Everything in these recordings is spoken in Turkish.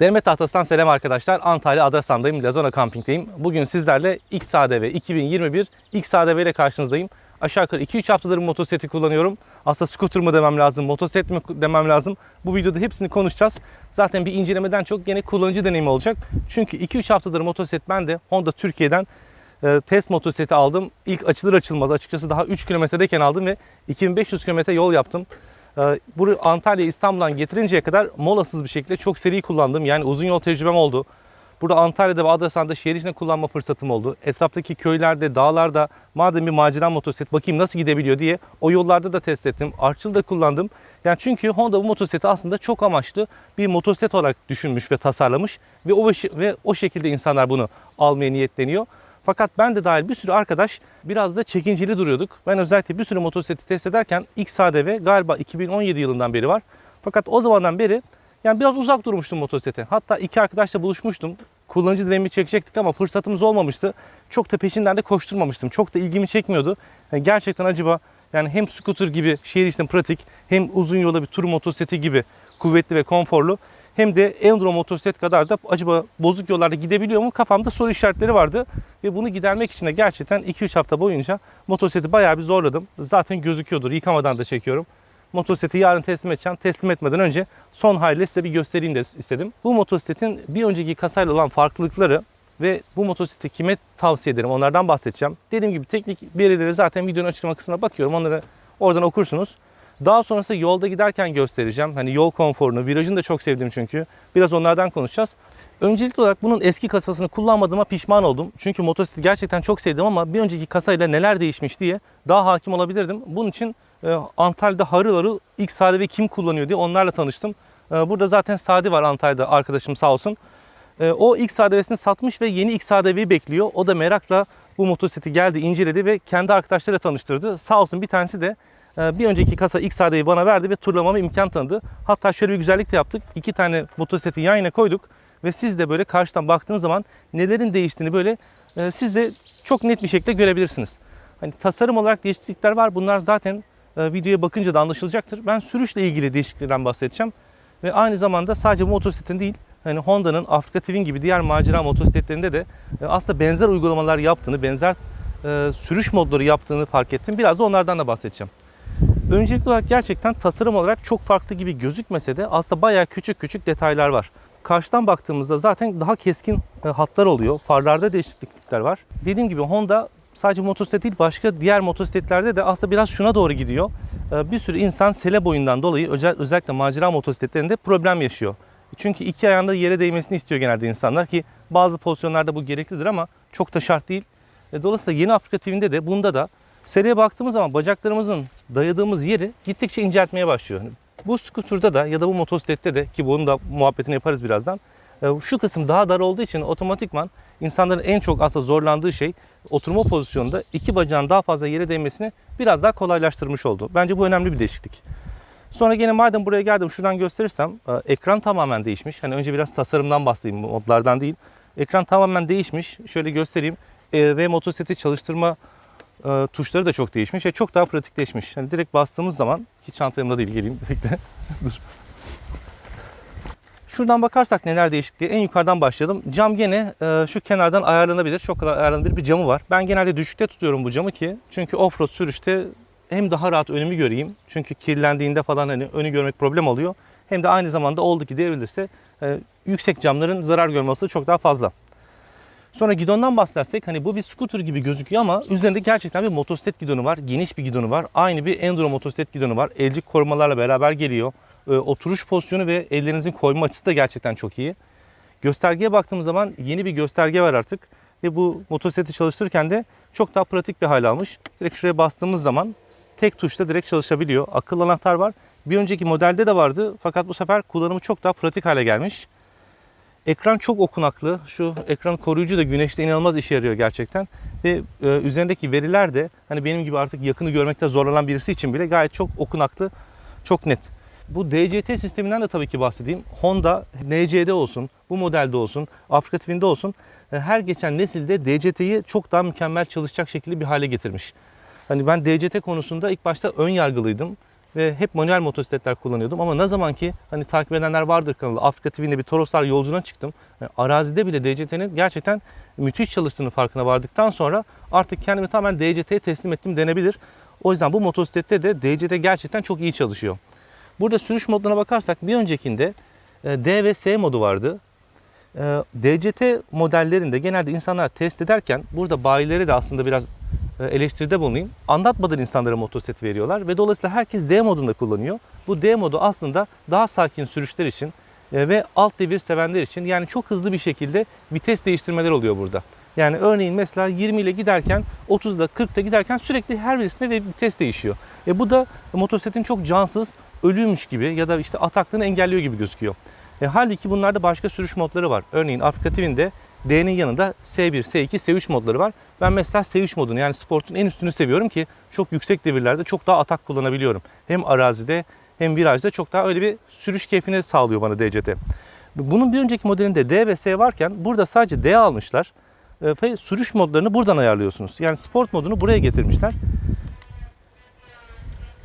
Deneme tahtasından selam arkadaşlar. Antalya Adrasan'dayım. Lazona Camping'teyim. Bugün sizlerle XADV 2021 XADV ile karşınızdayım. Aşağı yukarı 2-3 haftadır motosikleti kullanıyorum. Aslında scooter mı demem lazım, motosiklet mi demem lazım. Bu videoda hepsini konuşacağız. Zaten bir incelemeden çok gene kullanıcı deneyimi olacak. Çünkü 2-3 haftadır motosiklet ben de Honda Türkiye'den e, test motosikleti aldım. İlk açılır açılmaz açıkçası daha 3 kilometredeyken aldım ve 2500 kilometre yol yaptım. Ee, Burayı Antalya İstanbul'dan getirinceye kadar molasız bir şekilde çok seri kullandım. Yani uzun yol tecrübem oldu. Burada Antalya'da ve Adrasan'da şehir içinde kullanma fırsatım oldu. Etraftaki köylerde, dağlarda madem bir macera motosiklet bakayım nasıl gidebiliyor diye o yollarda da test ettim. Arçıl da kullandım. Yani çünkü Honda bu motosikleti aslında çok amaçlı bir motosiklet olarak düşünmüş ve tasarlamış ve o ve o şekilde insanlar bunu almaya niyetleniyor. Fakat ben de dahil bir sürü arkadaş biraz da çekinceli duruyorduk. Ben özellikle bir sürü motosikleti test ederken XADV galiba 2017 yılından beri var. Fakat o zamandan beri yani biraz uzak durmuştum motosiklete. Hatta iki arkadaşla buluşmuştum. Kullanıcı deneyimi çekecektik ama fırsatımız olmamıştı. Çok da peşinden de koşturmamıştım. Çok da ilgimi çekmiyordu. Yani gerçekten acaba yani hem scooter gibi şehir içinde pratik hem uzun yola bir tur motosikleti gibi kuvvetli ve konforlu hem de enduro motosiklet kadar da acaba bozuk yollarda gidebiliyor mu kafamda soru işaretleri vardı. Ve bunu gidermek için de gerçekten 2-3 hafta boyunca motosikleti bayağı bir zorladım. Zaten gözüküyordur yıkamadan da çekiyorum. Motosikleti yarın teslim edeceğim. Teslim etmeden önce son haliyle size bir göstereyim de istedim. Bu motosikletin bir önceki kasayla olan farklılıkları ve bu motosikleti kime tavsiye ederim onlardan bahsedeceğim. Dediğim gibi teknik verileri zaten videonun açıklama kısmına bakıyorum. Onları oradan okursunuz. Daha sonrası yolda giderken göstereceğim. Hani yol konforunu, virajını da çok sevdim çünkü. Biraz onlardan konuşacağız. Öncelikli olarak bunun eski kasasını kullanmadığıma pişman oldum. Çünkü motosikleti gerçekten çok sevdim ama bir önceki kasayla neler değişmiş diye daha hakim olabilirdim. Bunun için e, Antalya'da harıl harıl ilk Sade kim kullanıyor diye onlarla tanıştım. E, burada zaten Sadi var Antalya'da arkadaşım sağ olsun. E, o ilk SADV'sini satmış ve yeni ilk SADV'yi bekliyor. O da merakla bu motosikleti geldi, inceledi ve kendi arkadaşlarıyla tanıştırdı. Sağ olsun bir tanesi de bir önceki kasa ilk SADV'yi bana verdi ve turlamama imkan tanıdı. Hatta şöyle bir güzellik de yaptık. İki tane motosikleti yan yana koyduk ve siz de böyle karşıdan baktığınız zaman nelerin değiştiğini böyle e, siz de çok net bir şekilde görebilirsiniz. Hani tasarım olarak değişiklikler var. Bunlar zaten e, videoya bakınca da anlaşılacaktır. Ben sürüşle ilgili değişikliklerden bahsedeceğim. Ve aynı zamanda sadece motosikletin değil, hani Honda'nın Afrika Twin gibi diğer macera motosikletlerinde de e, aslında benzer uygulamalar yaptığını, benzer e, sürüş modları yaptığını fark ettim. Biraz da onlardan da bahsedeceğim. Öncelikli olarak gerçekten tasarım olarak çok farklı gibi gözükmese de aslında bayağı küçük küçük detaylar var. Karşıdan baktığımızda zaten daha keskin e, hatlar oluyor. Farlarda değişiklikler var. Dediğim gibi Honda sadece motosiklet değil başka diğer motosikletlerde de aslında biraz şuna doğru gidiyor. E, Bir sürü insan sele boyundan dolayı özel, özellikle macera motosikletlerinde problem yaşıyor. Çünkü iki ayağında yere değmesini istiyor genelde insanlar ki bazı pozisyonlarda bu gereklidir ama çok da şart değil. E, Dolayısıyla yeni Afrika TV'nde de bunda da seriye baktığımız zaman bacaklarımızın dayadığımız yeri gittikçe inceltmeye başlıyor. Bu skuturda da ya da bu motosiklette de ki bunun da muhabbetini yaparız birazdan. e, Şu kısım daha dar olduğu için otomatikman insanların en çok aslında zorlandığı şey oturma pozisyonunda iki bacağın daha fazla yere değmesini biraz daha kolaylaştırmış oldu. Bence bu önemli bir değişiklik. Sonra gene madem buraya geldim şuradan gösterirsem e, ekran tamamen değişmiş. Hani önce biraz tasarımdan bahsedeyim modlardan değil. Ekran tamamen değişmiş. Şöyle göstereyim. E, ve motosikleti çalıştırma e, tuşları da çok değişmiş ve çok daha pratikleşmiş. Yani direkt bastığımız zaman ki çantamda değil geleyim bekle. Dur. Şuradan bakarsak neler değişik diye en yukarıdan başlayalım. Cam gene e, şu kenardan ayarlanabilir. Çok kadar ayarlanabilir bir camı var. Ben genelde düşükte tutuyorum bu camı ki çünkü offroad sürüşte hem daha rahat önümü göreyim. Çünkü kirlendiğinde falan hani önü görmek problem oluyor. Hem de aynı zamanda oldu ki devrilirse e, yüksek camların zarar görmesi çok daha fazla. Sonra gidondan bahsedersek hani bu bir scooter gibi gözüküyor ama üzerinde gerçekten bir motosiklet gidonu var. Geniş bir gidonu var. Aynı bir enduro motosiklet gidonu var. Elcik korumalarla beraber geliyor. Ee, oturuş pozisyonu ve ellerinizin koyma açısı da gerçekten çok iyi. Göstergeye baktığımız zaman yeni bir gösterge var artık. Ve bu motosikleti çalıştırırken de çok daha pratik bir hale almış. Direkt şuraya bastığımız zaman tek tuşla direkt çalışabiliyor. Akıllı anahtar var. Bir önceki modelde de vardı fakat bu sefer kullanımı çok daha pratik hale gelmiş. Ekran çok okunaklı. Şu ekran koruyucu da güneşte inanılmaz işe yarıyor gerçekten. Ve e, üzerindeki veriler de hani benim gibi artık yakını görmekte zorlanan birisi için bile gayet çok okunaklı, çok net. Bu DCT sisteminden de tabii ki bahsedeyim. Honda NC'de olsun, bu modelde olsun, Afrika Twin'de olsun e, her geçen nesilde DCT'yi çok daha mükemmel çalışacak şekilde bir hale getirmiş. Hani ben DCT konusunda ilk başta ön yargılıydım. Ve hep manuel motosikletler kullanıyordum ama ne zaman ki hani takip edenler vardır kanalı Afrika TV'nde bir Toroslar yolculuğuna çıktım. Yani arazide bile DCT'nin gerçekten müthiş çalıştığını farkına vardıktan sonra artık kendimi tamamen DCT'ye teslim ettim denebilir. O yüzden bu motosiklette de DCT gerçekten çok iyi çalışıyor. Burada sürüş modlarına bakarsak bir öncekinde e, D ve S modu vardı. E, DCT modellerinde genelde insanlar test ederken burada bayilere de aslında biraz e, eleştiride bulunayım. Anlatmadan insanlara motosikleti veriyorlar ve dolayısıyla herkes D modunda kullanıyor. Bu D modu aslında daha sakin sürüşler için e, ve alt devir sevenler için yani çok hızlı bir şekilde vites değiştirmeler oluyor burada. Yani örneğin mesela 20 ile giderken 30'da 40'ta giderken sürekli her birisinde ve vites değişiyor. E bu da motosikletin çok cansız, ölüymüş gibi ya da işte ataklığını engelliyor gibi gözüküyor. E, halbuki bunlarda başka sürüş modları var. Örneğin Afrika TV'nde D'nin yanında S1, S2, S3 modları var. Ben mesela S3 modunu yani sportun en üstünü seviyorum ki çok yüksek devirlerde çok daha atak kullanabiliyorum. Hem arazide hem virajda çok daha öyle bir sürüş keyfini sağlıyor bana DCT. Bunun bir önceki modelinde D ve S varken burada sadece D almışlar E, ve sürüş modlarını buradan ayarlıyorsunuz. Yani sport modunu buraya getirmişler.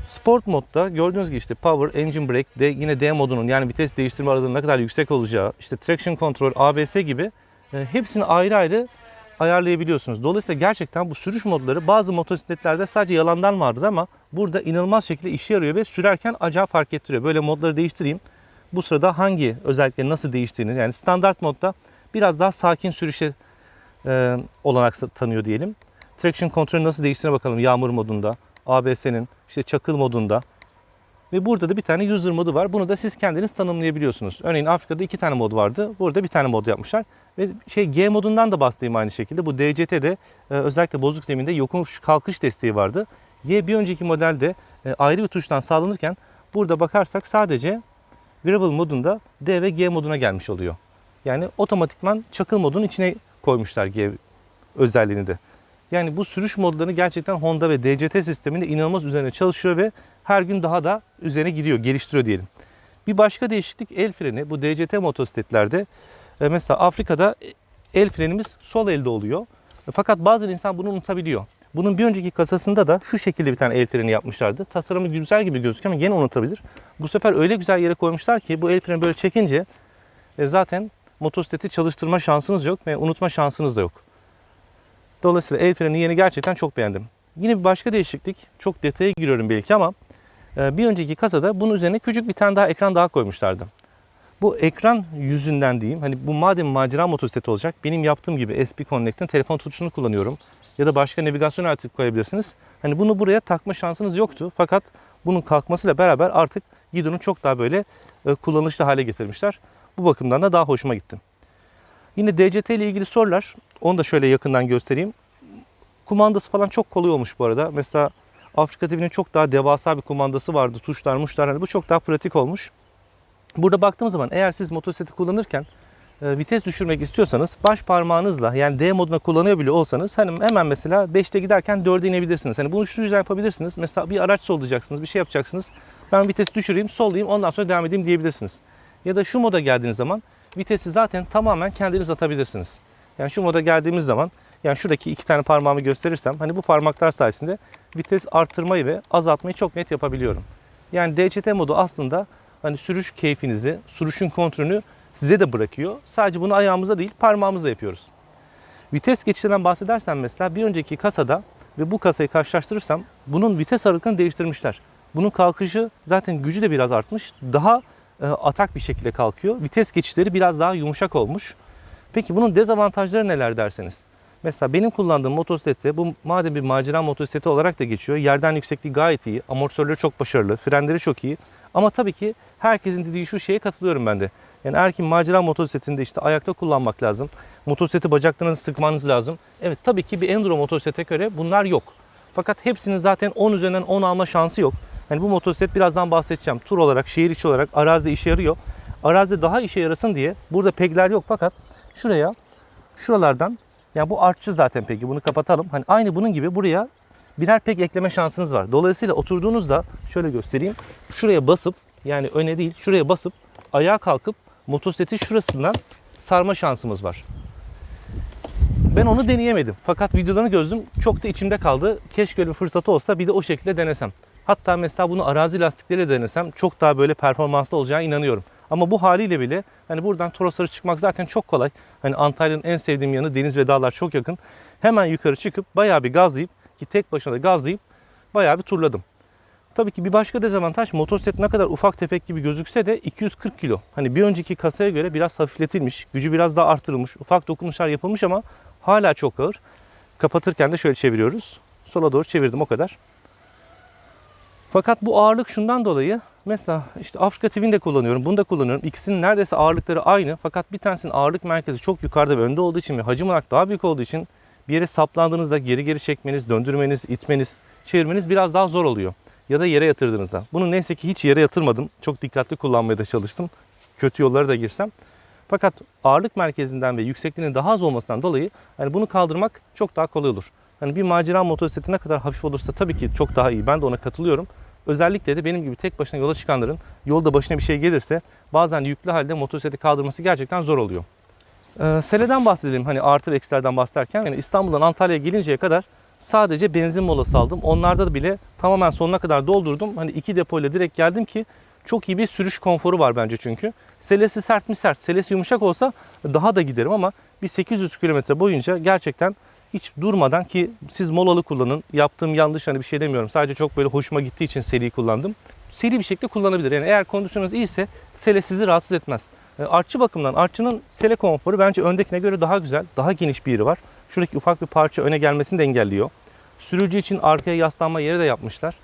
Sport modda gördüğünüz gibi işte power, engine brake, de yine D modunun yani vites değiştirme aralığının ne kadar yüksek olacağı, işte traction control, ABS gibi e, hepsini ayrı ayrı ayarlayabiliyorsunuz. Dolayısıyla gerçekten bu sürüş modları bazı motosikletlerde sadece yalandan vardır ama burada inanılmaz şekilde işe yarıyor ve sürerken acayip fark ettiriyor. Böyle modları değiştireyim. Bu sırada hangi özellikleri nasıl değiştiğini yani standart modda biraz daha sakin sürüşe e, olanak tanıyor diyelim. Traction kontrolü nasıl değiştiğine bakalım yağmur modunda, ABS'nin işte çakıl modunda. Ve burada da bir tane user modu var. Bunu da siz kendiniz tanımlayabiliyorsunuz. Örneğin Afrika'da iki tane mod vardı. Burada bir tane mod yapmışlar. Ve şey G modundan da bahsedeyim aynı şekilde. Bu DCT'de e, özellikle bozuk zeminde yokuş kalkış desteği vardı. Y bir önceki modelde e, ayrı bir tuştan sağlanırken burada bakarsak sadece gravel modunda D ve G moduna gelmiş oluyor. Yani otomatikman çakıl modunun içine koymuşlar G özelliğini de. Yani bu sürüş modlarını gerçekten Honda ve DCT sisteminde inanılmaz üzerine çalışıyor ve her gün daha da üzerine gidiyor, geliştiriyor diyelim. Bir başka değişiklik el freni. Bu DCT motosikletlerde e, mesela Afrika'da el frenimiz sol elde oluyor. E, Fakat bazı insan bunu unutabiliyor. Bunun bir önceki kasasında da şu şekilde bir tane el freni yapmışlardı. Tasarımı güzel gibi gözüküyor ama gene unutabilir. Bu sefer öyle güzel yere koymuşlar ki bu el freni böyle çekince e, zaten motosikleti çalıştırma şansınız yok ve unutma şansınız da yok. Dolayısıyla el freni yeni gerçekten çok beğendim. Yine bir başka değişiklik, çok detaya giriyorum belki ama e, bir önceki kasada bunun üzerine küçük bir tane daha ekran daha koymuşlardı. Bu ekran yüzünden diyeyim, hani bu madem macera motosikleti olacak, benim yaptığım gibi SP Connect'in telefon tutuşunu kullanıyorum. Ya da başka navigasyon aleti koyabilirsiniz. Hani bunu buraya takma şansınız yoktu. Fakat bunun kalkmasıyla beraber artık Gidon'u çok daha böyle e, kullanışlı hale getirmişler. Bu bakımdan da daha hoşuma gitti. Yine DCT ile ilgili sorular. Onu da şöyle yakından göstereyim. Kumandası falan çok kolay olmuş bu arada. Mesela Afrika TV'nin çok daha devasa bir kumandası vardı. Tuşlar, muşlar. Hani bu çok daha pratik olmuş. Burada baktığımız zaman eğer siz motosikleti kullanırken e, vites düşürmek istiyorsanız baş parmağınızla yani D moduna kullanıyor bile olsanız hani hemen mesela 5'te giderken 4'e inebilirsiniz. Hani bunu şu yüzden yapabilirsiniz. Mesela bir araç sollayacaksınız, bir şey yapacaksınız. Ben vites düşüreyim, sollayayım, ondan sonra devam edeyim diyebilirsiniz. Ya da şu moda geldiğiniz zaman vitesi zaten tamamen kendiniz atabilirsiniz. Yani şu moda geldiğimiz zaman yani şuradaki iki tane parmağımı gösterirsem hani bu parmaklar sayesinde vites arttırmayı ve azaltmayı çok net yapabiliyorum. Yani DCT modu aslında hani sürüş keyfinizi, sürüşün kontrolünü size de bırakıyor. Sadece bunu ayağımızda değil parmağımızla yapıyoruz. Vites geçişinden bahsedersem mesela bir önceki kasada ve bu kasayı karşılaştırırsam bunun vites aralıklarını değiştirmişler. Bunun kalkışı zaten gücü de biraz artmış. Daha atak bir şekilde kalkıyor. Vites geçişleri biraz daha yumuşak olmuş. Peki bunun dezavantajları neler derseniz? Mesela benim kullandığım motosiklette bu madem bir macera motosikleti olarak da geçiyor. Yerden yüksekliği gayet iyi. Amortisörleri çok başarılı. Frenleri çok iyi. Ama tabii ki herkesin dediği şu şeye katılıyorum ben de. Yani eğer ki macera motosikletinde işte ayakta kullanmak lazım. Motosikleti bacaklarınızı sıkmanız lazım. Evet tabii ki bir enduro motosiklete göre bunlar yok. Fakat hepsinin zaten 10 üzerinden 10 alma şansı yok. Yani bu motosiklet birazdan bahsedeceğim. Tur olarak, şehir içi olarak arazide işe yarıyor. Arazide daha işe yarasın diye burada pegler yok fakat şuraya şuralardan yani bu artçı zaten peki bunu kapatalım. Hani aynı bunun gibi buraya birer pek ekleme şansınız var. Dolayısıyla oturduğunuzda şöyle göstereyim. Şuraya basıp yani öne değil şuraya basıp ayağa kalkıp motosikleti şurasından sarma şansımız var. Ben onu deneyemedim. Fakat videolarını gördüm. Çok da içimde kaldı. Keşke öyle bir fırsatı olsa bir de o şekilde denesem. Hatta mesela bunu arazi lastikleriyle denesem çok daha böyle performanslı olacağına inanıyorum. Ama bu haliyle bile hani buradan Toroslara çıkmak zaten çok kolay. Hani Antalya'nın en sevdiğim yanı deniz ve dağlar çok yakın. Hemen yukarı çıkıp bayağı bir gazlayıp ki tek başına da gazlayıp bayağı bir turladım. Tabii ki bir başka dezavantaj motosiklet ne kadar ufak tefek gibi gözükse de 240 kilo. Hani bir önceki kasaya göre biraz hafifletilmiş, gücü biraz daha artırılmış, ufak dokunuşlar yapılmış ama hala çok ağır. Kapatırken de şöyle çeviriyoruz. Sola doğru çevirdim o kadar. Fakat bu ağırlık şundan dolayı mesela işte Afrika TV'ni de kullanıyorum, bunu da kullanıyorum. İkisinin neredeyse ağırlıkları aynı fakat bir tanesinin ağırlık merkezi çok yukarıda ve önde olduğu için ve hacim olarak daha büyük olduğu için bir yere saplandığınızda geri geri çekmeniz, döndürmeniz, itmeniz, çevirmeniz biraz daha zor oluyor. Ya da yere yatırdığınızda. Bunu neyse ki hiç yere yatırmadım. Çok dikkatli kullanmaya da çalıştım. Kötü yollara da girsem. Fakat ağırlık merkezinden ve yüksekliğinin daha az olmasından dolayı hani bunu kaldırmak çok daha kolay olur. Hani bir macera motosikleti ne kadar hafif olursa tabii ki çok daha iyi. Ben de ona katılıyorum. Özellikle de benim gibi tek başına yola çıkanların yolda başına bir şey gelirse bazen yüklü halde motosikleti kaldırması gerçekten zor oluyor. Ee, seleden bahsedelim hani artı ve eksilerden bahsederken. Yani İstanbul'dan Antalya'ya gelinceye kadar sadece benzin molası aldım. Onlarda da bile tamamen sonuna kadar doldurdum. Hani iki depoyla direkt geldim ki çok iyi bir sürüş konforu var bence çünkü. Selesi sert mi sert, selesi yumuşak olsa daha da giderim ama bir 800 kilometre boyunca gerçekten hiç durmadan ki siz molalı kullanın. Yaptığım yanlış hani bir şey demiyorum. Sadece çok böyle hoşuma gittiği için seri kullandım. Seri bir şekilde kullanabilir. Yani eğer kondisyonunuz iyiyse sele sizi rahatsız etmez. E, Artçı bakımdan artçının sele konforu bence öndekine göre daha güzel. Daha geniş bir yeri var. Şuradaki ufak bir parça öne gelmesini de engelliyor. Sürücü için arkaya yaslanma yeri de yapmışlar.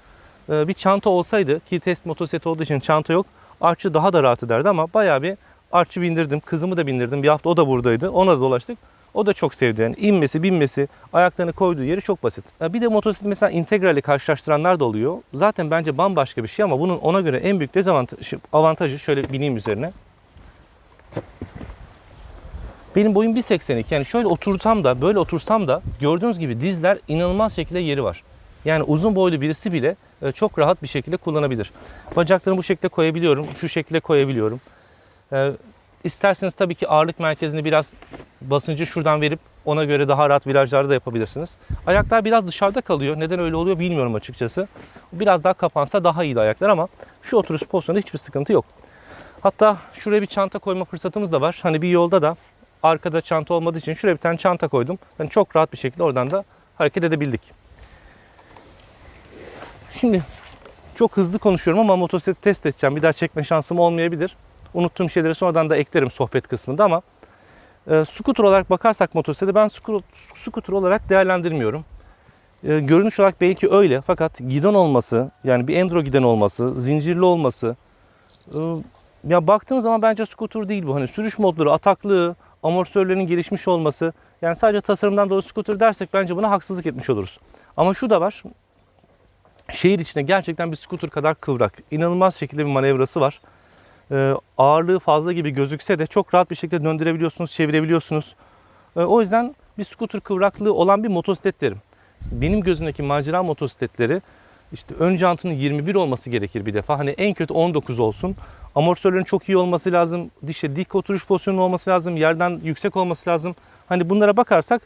E, Bir çanta olsaydı ki test motosikleti olduğu için çanta yok. Artçı daha da rahat ederdi ama bayağı bir artçı bindirdim. Kızımı da bindirdim. Bir hafta o da buradaydı. Ona da dolaştık. O da çok sevdi. Yani inmesi, binmesi, ayaklarını koyduğu yeri çok basit. E, Bir de motosiklet mesela integrali karşılaştıranlar da oluyor. Zaten bence bambaşka bir şey ama bunun ona göre en büyük dezavantajı, avantajı şöyle bineyim üzerine. Benim boyum 1.82. Yani şöyle otursam da böyle otursam da gördüğünüz gibi dizler inanılmaz şekilde yeri var. Yani uzun boylu birisi bile e, çok rahat bir şekilde kullanabilir. Bacaklarımı bu şekilde koyabiliyorum. Şu şekilde koyabiliyorum. İsterseniz tabii ki ağırlık merkezini biraz basıncı şuradan verip ona göre daha rahat virajlarda da yapabilirsiniz. Ayaklar biraz dışarıda kalıyor. Neden öyle oluyor bilmiyorum açıkçası. Biraz daha kapansa daha iyiydi ayaklar ama şu oturuş pozisyonunda hiçbir sıkıntı yok. Hatta şuraya bir çanta koyma fırsatımız da var. Hani bir yolda da arkada çanta olmadığı için şuraya bir tane çanta koydum. Yani çok rahat bir şekilde oradan da hareket edebildik. Şimdi çok hızlı konuşuyorum ama motosikleti test edeceğim. Bir daha çekme şansım olmayabilir. Unuttuğum şeyleri sonradan da eklerim sohbet kısmında ama e, scooter olarak bakarsak motosikleti ben scooter olarak değerlendirmiyorum. E, görünüş olarak belki öyle fakat gidon olması yani bir enduro giden olması, zincirli olması e, ya baktığınız zaman bence scooter değil bu. Hani sürüş modları, ataklığı, amortisörlerinin gelişmiş olması yani sadece tasarımdan dolayı scooter dersek bence buna haksızlık etmiş oluruz. Ama şu da var. Şehir içinde gerçekten bir scooter kadar kıvrak. İnanılmaz şekilde bir manevrası var. Ee, ağırlığı fazla gibi gözükse de çok rahat bir şekilde döndürebiliyorsunuz, çevirebiliyorsunuz. Ee, o yüzden bir scooter kıvraklığı olan bir motosiklet derim. Benim gözümdeki macera motosikletleri işte ön jantının 21 olması gerekir bir defa. Hani en kötü 19 olsun. Amortisörlerin çok iyi olması lazım. Dişe dik oturuş pozisyonu olması lazım. Yerden yüksek olması lazım. Hani bunlara bakarsak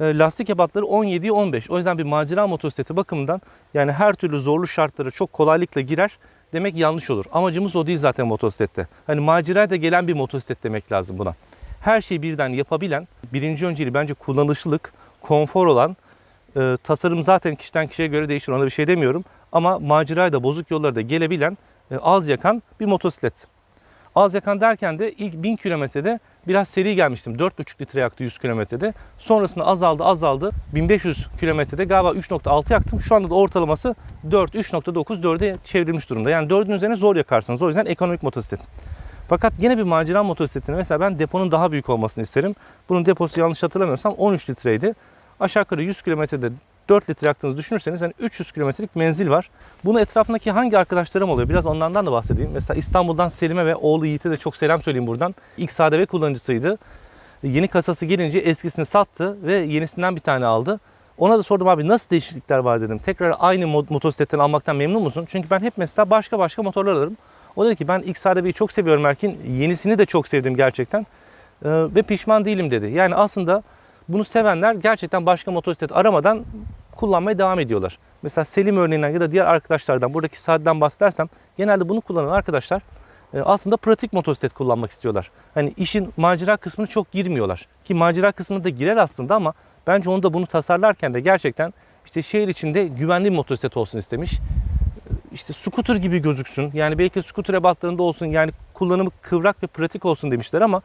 e, lastik ebatları 17'ye 15. O yüzden bir macera motosikleti bakımından yani her türlü zorlu şartlara çok kolaylıkla girer demek yanlış olur. Amacımız o değil zaten motosiklette. Hani maceraya da gelen bir motosiklet demek lazım buna. Her şeyi birden yapabilen, birinci önceliği bence kullanışlılık, konfor olan, e, tasarım zaten kişiden kişiye göre değişir ona bir şey demiyorum. Ama maceraya da bozuk yollarda gelebilen, e, az yakan bir motosiklet. Az yakan derken de ilk 1000 kilometrede biraz seri gelmiştim. 4,5 litre yaktı 100 kilometrede. Sonrasında azaldı azaldı. 1500 kilometrede galiba 3,6 yaktım. Şu anda da ortalaması 4, 3,9, 4'e çevrilmiş durumda. Yani 4'ün üzerine zor yakarsınız. O yüzden ekonomik motosiklet. Fakat yine bir macera motosikletine mesela ben deponun daha büyük olmasını isterim. Bunun deposu yanlış hatırlamıyorsam 13 litreydi. Aşağı yukarı 100 kilometrede 4 litre yaktığınızı düşünürseniz yani 300 kilometrelik menzil var. Bunu etrafındaki hangi arkadaşlarım oluyor? Biraz onlardan da bahsedeyim. Mesela İstanbul'dan Selim'e ve oğlu Yiğit'e de çok selam söyleyeyim buradan. XADV kullanıcısıydı. Yeni kasası gelince eskisini sattı ve yenisinden bir tane aldı. Ona da sordum abi nasıl değişiklikler var dedim. Tekrar aynı motosikletten almaktan memnun musun? Çünkü ben hep mesela başka başka motorlar alırım. O dedi ki ben XADV'yi çok seviyorum Erkin. Yenisini de çok sevdim gerçekten. Ee, ve pişman değilim dedi. Yani aslında bunu sevenler gerçekten başka motosiklet aramadan kullanmaya devam ediyorlar. Mesela Selim örneğinden ya da diğer arkadaşlardan buradaki saatten bahsedersem genelde bunu kullanan arkadaşlar e, aslında pratik motosiklet kullanmak istiyorlar. Hani işin macera kısmını çok girmiyorlar. Ki macera kısmına da girer aslında ama bence onu da bunu tasarlarken de gerçekten işte şehir içinde güvenli bir motosiklet olsun istemiş. İşte scooter gibi gözüksün. Yani belki scooter ebatlarında olsun. Yani kullanımı kıvrak ve pratik olsun demişler ama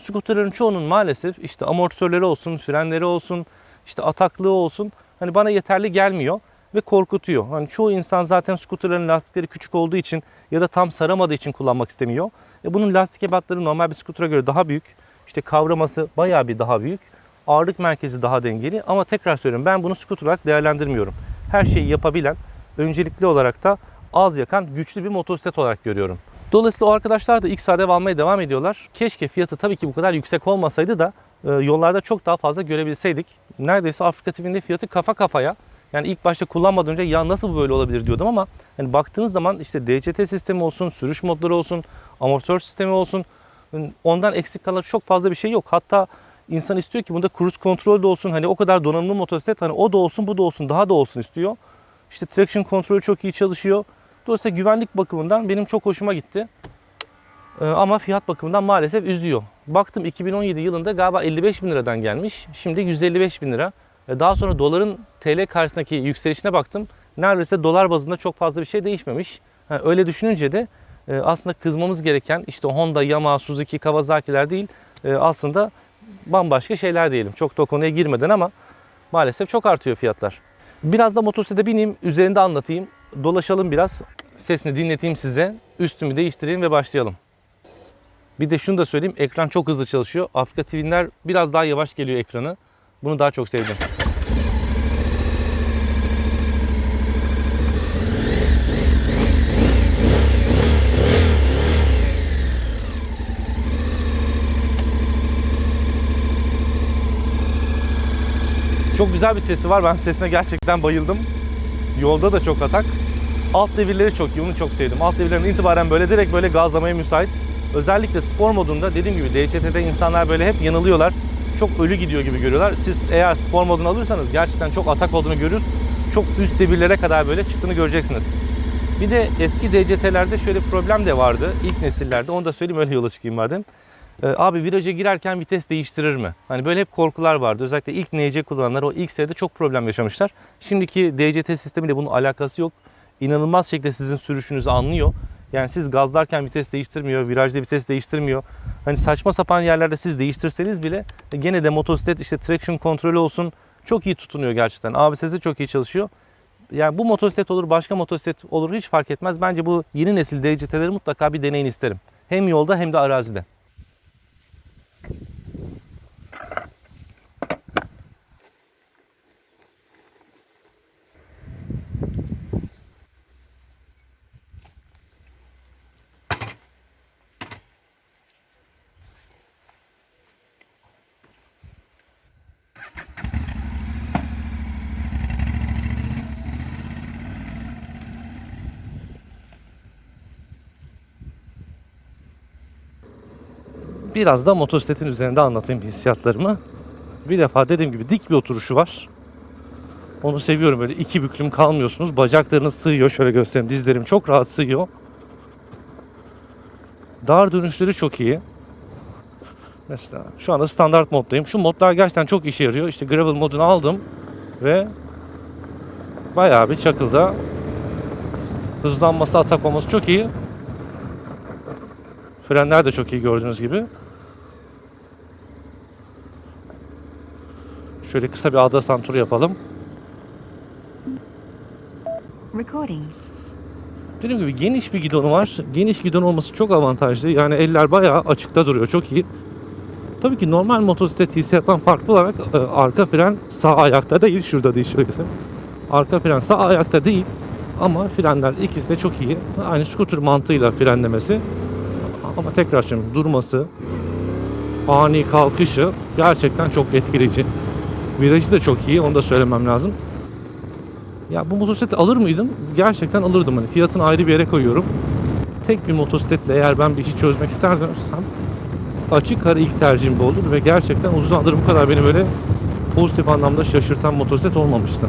scooterların çoğunun maalesef işte amortisörleri olsun, frenleri olsun, işte ataklığı olsun. Hani bana yeterli gelmiyor ve korkutuyor. Hani çoğu insan zaten scooterların lastikleri küçük olduğu için ya da tam saramadığı için kullanmak istemiyor. E bunun lastik ebatları normal bir scooter'a göre daha büyük. İşte kavraması bayağı bir daha büyük. Ağırlık merkezi daha dengeli ama tekrar söylüyorum ben bunu scooter olarak değerlendirmiyorum. Her şeyi yapabilen, öncelikli olarak da az yakan güçlü bir motosiklet olarak görüyorum. Dolayısıyla o arkadaşlar da ilk sade almaya devam ediyorlar. Keşke fiyatı tabii ki bu kadar yüksek olmasaydı da e, yollarda çok daha fazla görebilseydik. Neredeyse Afrika TV'nde fiyatı kafa kafaya. Yani ilk başta kullanmadan önce ya nasıl böyle olabilir diyordum ama hani baktığınız zaman işte DCT sistemi olsun, sürüş modları olsun, amortisör sistemi olsun ondan eksik kalan çok fazla bir şey yok. Hatta insan istiyor ki bunda cruise kontrol de olsun. Hani o kadar donanımlı motosiklet hani o da olsun bu da olsun daha da olsun istiyor. İşte traction kontrolü çok iyi çalışıyor. Dolayısıyla güvenlik bakımından benim çok hoşuma gitti. Ee, ama fiyat bakımından maalesef üzüyor. Baktım 2017 yılında galiba 55 bin liradan gelmiş. Şimdi 155 bin lira. Ee, Daha sonra doların TL karşısındaki yükselişine baktım. Neredeyse dolar bazında çok fazla bir şey değişmemiş. Öyle düşününce de e, aslında kızmamız gereken işte Honda, Yamaha, Suzuki, Kawasaki'ler değil e, aslında bambaşka şeyler diyelim. Çok da konuya girmeden ama maalesef çok artıyor fiyatlar. Biraz da motosiklete bineyim, üzerinde anlatayım. Dolaşalım biraz. Sesini dinleteyim size. Üstümü değiştireyim ve başlayalım. Bir de şunu da söyleyeyim. Ekran çok hızlı çalışıyor. Afrika TV'ler biraz daha yavaş geliyor ekranı. Bunu daha çok sevdim. Çok güzel bir sesi var. Ben sesine gerçekten bayıldım. Yolda da çok atak. Alt devirleri çok iyi. Onu çok sevdim. Alt devirlerin itibaren böyle direkt böyle gazlamaya müsait. Özellikle spor modunda dediğim gibi DCT'de insanlar böyle hep yanılıyorlar. Çok ölü gidiyor gibi görüyorlar. Siz eğer spor modunu alırsanız gerçekten çok atak olduğunu görür. Çok üst devirlere kadar böyle çıktığını göreceksiniz. Bir de eski DCT'lerde şöyle problem de vardı. İlk nesillerde. Onu da söyleyeyim öyle yola çıkayım madem. Ee, abi viraja girerken vites değiştirir mi? Hani böyle hep korkular vardı. Özellikle ilk NC kullananlar o ilk seride çok problem yaşamışlar. Şimdiki DCT sistemiyle bunun alakası yok. İnanılmaz şekilde sizin sürüşünüzü anlıyor. Yani siz gazlarken vites değiştirmiyor, virajda vites değiştirmiyor. Hani saçma sapan yerlerde siz değiştirseniz bile gene de motosiklet işte traction kontrolü olsun çok iyi tutunuyor gerçekten. ABS'si çok iyi çalışıyor. Yani bu motosiklet olur, başka motosiklet olur hiç fark etmez. Bence bu yeni nesil DCT'leri mutlaka bir deneyin isterim. Hem yolda hem de arazide. Biraz da motosikletin üzerinde anlatayım hissiyatlarımı. Bir defa dediğim gibi dik bir oturuşu var. Onu seviyorum böyle iki büklüm kalmıyorsunuz. Bacaklarınız sığıyor. Şöyle göstereyim. Dizlerim çok rahat sığıyor. Dar dönüşleri çok iyi. Mesela şu anda standart moddayım. Şu modlar gerçekten çok işe yarıyor. İşte gravel modunu aldım ve bayağı bir çakılda hızlanması, atak olması çok iyi. Frenler de çok iyi gördüğünüz gibi. Şöyle kısa bir Adrasan turu yapalım. Recording. Dediğim gibi geniş bir gidonu var. Geniş gidon olması çok avantajlı. Yani eller bayağı açıkta duruyor. Çok iyi. Tabii ki normal motosiklet hissiyattan farklı olarak e, arka fren sağ ayakta değil. Şurada değil şöyle. Arka fren sağ ayakta değil. Ama frenler ikisi de çok iyi. Aynı scooter mantığıyla frenlemesi. Ama tekrar söylüyorum durması, ani kalkışı gerçekten çok etkileyici. Virajı da çok iyi onu da söylemem lazım. Ya bu motosikleti alır mıydım? Gerçekten alırdım. Hani fiyatını ayrı bir yere koyuyorum. Tek bir motosikletle eğer ben bir işi çözmek istersem açık ara ilk tercihim bu olur ve gerçekten uzun zamandır bu kadar beni böyle pozitif anlamda şaşırtan motosiklet olmamıştı.